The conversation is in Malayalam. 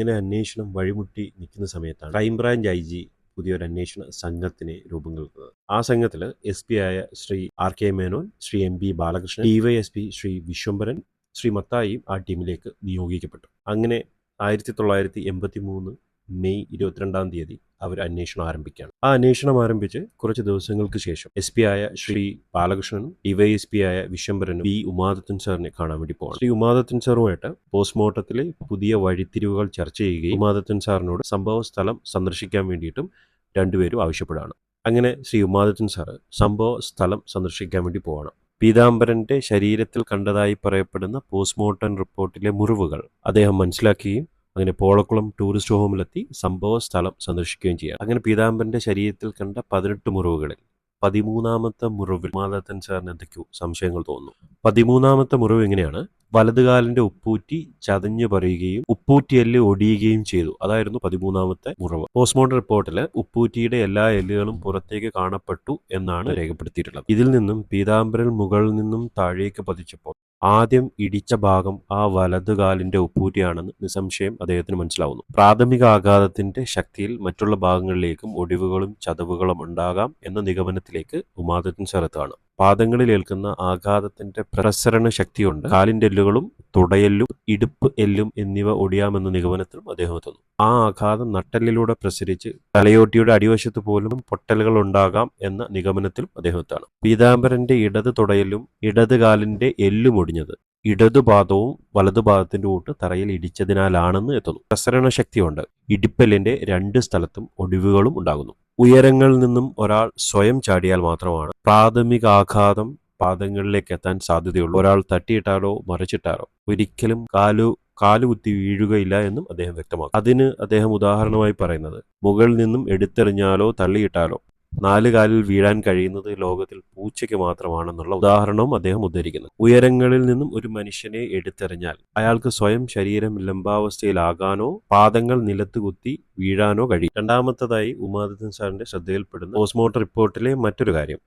അങ്ങനെ അന്വേഷണം വഴിമുട്ടി നിൽക്കുന്ന സമയത്താണ് ക്രൈംബ്രാഞ്ച് ഐ ജി പുതിയൊരു അന്വേഷണ സംഘത്തിന് രൂപം നൽകുന്നത് ആ സംഘത്തിൽ എസ് പി ആയ Shri R K Menon Shri M P Balakrishnan DYSP Shri Vishwambharan Shri മത്തായിയും ആ ടീമിലേക്ക് നിയോഗിക്കപ്പെട്ടു. അങ്ങനെ ആയിരത്തി തൊള്ളായിരത്തി എൺപത്തി മൂന്ന് മെയ് ഇരുപത്തിരണ്ടാം തീയതി അവർ അന്വേഷണം ആരംഭിക്കുകയാണ്. ആ അന്വേഷണം ആരംഭിച്ച് കുറച്ച് ദിവസങ്ങൾക്ക് ശേഷം എസ് പി ആയ ശ്രീ ബാലകൃഷ്ണനും ഡിവൈഎസ് പി ആയ വിശ്വംബരനും ബി ഉമാദത്തൻ സാറിനെ കാണാൻ വേണ്ടി പോകണം. ശ്രീ ഉമാദത്തൻ സാറുമായിട്ട് പോസ്റ്റ്മോർട്ടത്തിലെ പുതിയ വഴിത്തിരിവുകൾ ചർച്ച ചെയ്യുകയും ഉമാദത്തൻ സാറിനോട് സംഭവ സ്ഥലം സന്ദർശിക്കാൻ വേണ്ടിയിട്ടും രണ്ടുപേരും ആവശ്യപ്പെടുകയാണ്. അങ്ങനെ ശ്രീ ഉമാദത്തൻ സാറ് സംഭവ സ്ഥലം സന്ദർശിക്കാൻ വേണ്ടി പോകണം പീതാംബരന്റെ ശരീരത്തിൽ കണ്ടതായി പറയപ്പെടുന്ന പോസ്റ്റ്മോർട്ടം റിപ്പോർട്ടിലെ മുറിവുകൾ അദ്ദേഹം മനസ്സിലാക്കുകയും അങ്ങനെ പോളക്കുളം ടൂറിസ്റ്റ് ഹോമിലെത്തി സംഭവ സ്ഥലം സന്ദർശിക്കുകയും ചെയ്യാം. അങ്ങനെ പീതാംബരന്റെ ശരീരത്തിൽ കണ്ട പതിനെട്ട് മുറിവുകളിൽ പതിമൂന്നാമത്തെ മുറിവിൽ മാതാത്തൻ സാറിന് എന്തൊക്കെയോ സംശയങ്ങൾ തോന്നുന്നു. പതിമൂന്നാമത്തെ മുറിവ് എങ്ങനെയാണ്? വലതുകാലിന്റെ ഉപ്പൂറ്റി ചതഞ്ഞു പറയുകയും ഉപ്പൂറ്റി എല്ല് ഒടിയുകയും ചെയ്തു. അതായിരുന്നു പതിമൂന്നാമത്തെ മുറിവ്. പോസ്റ്റ്മോർട്ടം റിപ്പോർട്ടിൽ ഉപ്പൂറ്റിയുടെ എല്ലാ എല്ലുകളും പുറത്തേക്ക് കാണപ്പെട്ടു എന്നാണ് രേഖപ്പെടുത്തിയിട്ടുള്ളത്. ഇതിൽ നിന്നും പീതാംബരൻ മുകളിൽ നിന്നും താഴേക്ക് പതിച്ചപ്പോൾ ആദ്യം ഇടിച്ച ഭാഗം ആ വലതുകാലിന്റെ ഉപ്പൂറ്റിയാണെന്ന് നിസ്സംശയം അദ്ദേഹത്തിന് മനസ്സിലാവുന്നു. പ്രാഥമിക ആഘാതത്തിന്റെ ശക്തിയിൽ മറ്റുള്ള ഭാഗങ്ങളിലേക്കും ഒടിവുകളും ചതവുകളും ഉണ്ടാകാം എന്ന നിഗമനത്തിലേക്ക് ഉമാദത്തിൻ ശരത്താണ് പാദങ്ങളിൽ ഏൽക്കുന്ന ആഘാതത്തിന്റെ പ്രസരണ ശക്തിയുണ്ട് കാലിന്റെ എല്ലുകളും തുടയെല്ലും ഇടുപ്പ് എല്ലും എന്നിവ ഒടിയാമെന്ന നിഗമനത്തിലും അദ്ദേഹം എത്തുന്നു. ആ ആഘാതം നട്ടെല്ലിലൂടെ പ്രസരിച്ച് തലയോട്ടിയുടെ അടിവശത്ത് പോലും പൊട്ടലുകൾ ഉണ്ടാകാം എന്ന നിഗമനത്തിലും അദ്ദേഹം എത്താണ്. പീതാംബരന്റെ ഇടത് തുടയെല്ലും ഇടത് കാലിന്റെ എല്ലും ഒടിഞ്ഞത് ഇടതുപാദവും വലതുപാദത്തിന്റെ കൂട്ട് തറയിൽ ഇടിച്ചതിനാലാണെന്ന് എത്തുന്നു. പ്രസരണ ശക്തിയുണ്ട്. ഇടിപ്പല്ലിന്റെ രണ്ട് സ്ഥലത്തും ഒടിവുകളും ഉണ്ടാകുന്നു. ഉയരങ്ങളിൽ നിന്നും ഒരാൾ സ്വയം ചാടിയാൽ മാത്രമാണ് പ്രാഥമിക ആഘാതം പാദങ്ങളിലേക്ക് എത്താൻ സാധ്യതയുള്ളൂ. ഒരാൾ തട്ടിയിട്ടാലോ മറിച്ചിട്ടാലോ ഒരിക്കലും കാലു കാലുകുത്തി വീഴുകയില്ല എന്നും അദ്ദേഹം വ്യക്തമാക്കും അതിന് അദ്ദേഹം ഉദാഹരണമായി പറയുന്നത് മുകളിൽ നിന്നും എടുത്തെറിഞ്ഞാലോ തള്ളിയിട്ടാലോ നാല് കാലിൽ വീഴാൻ കഴിയുന്നത് ലോകത്തിൽ പൂച്ചയ്ക്ക് മാത്രമാണെന്നുള്ള ഉദാഹരണവും അദ്ദേഹം ഉദ്ധരിക്കുന്നു. ഉയരങ്ങളിൽ നിന്നും ഒരു മനുഷ്യനെ എടുത്തെറിഞ്ഞാൽ അയാൾക്ക് സ്വയം ശരീരം ലംബാവസ്ഥയിലാകാനോ പാദങ്ങൾ നിലത്ത് കുത്തി വീഴാനോ കഴിയും. രണ്ടാമത്തതായി ഉമാദിത്തൻ സാറിന്റെ ശ്രദ്ധയിൽപ്പെടുന്ന പോസ്റ്റ്മോർട്ടം റിപ്പോർട്ടിലെ മറ്റൊരു കാര്യം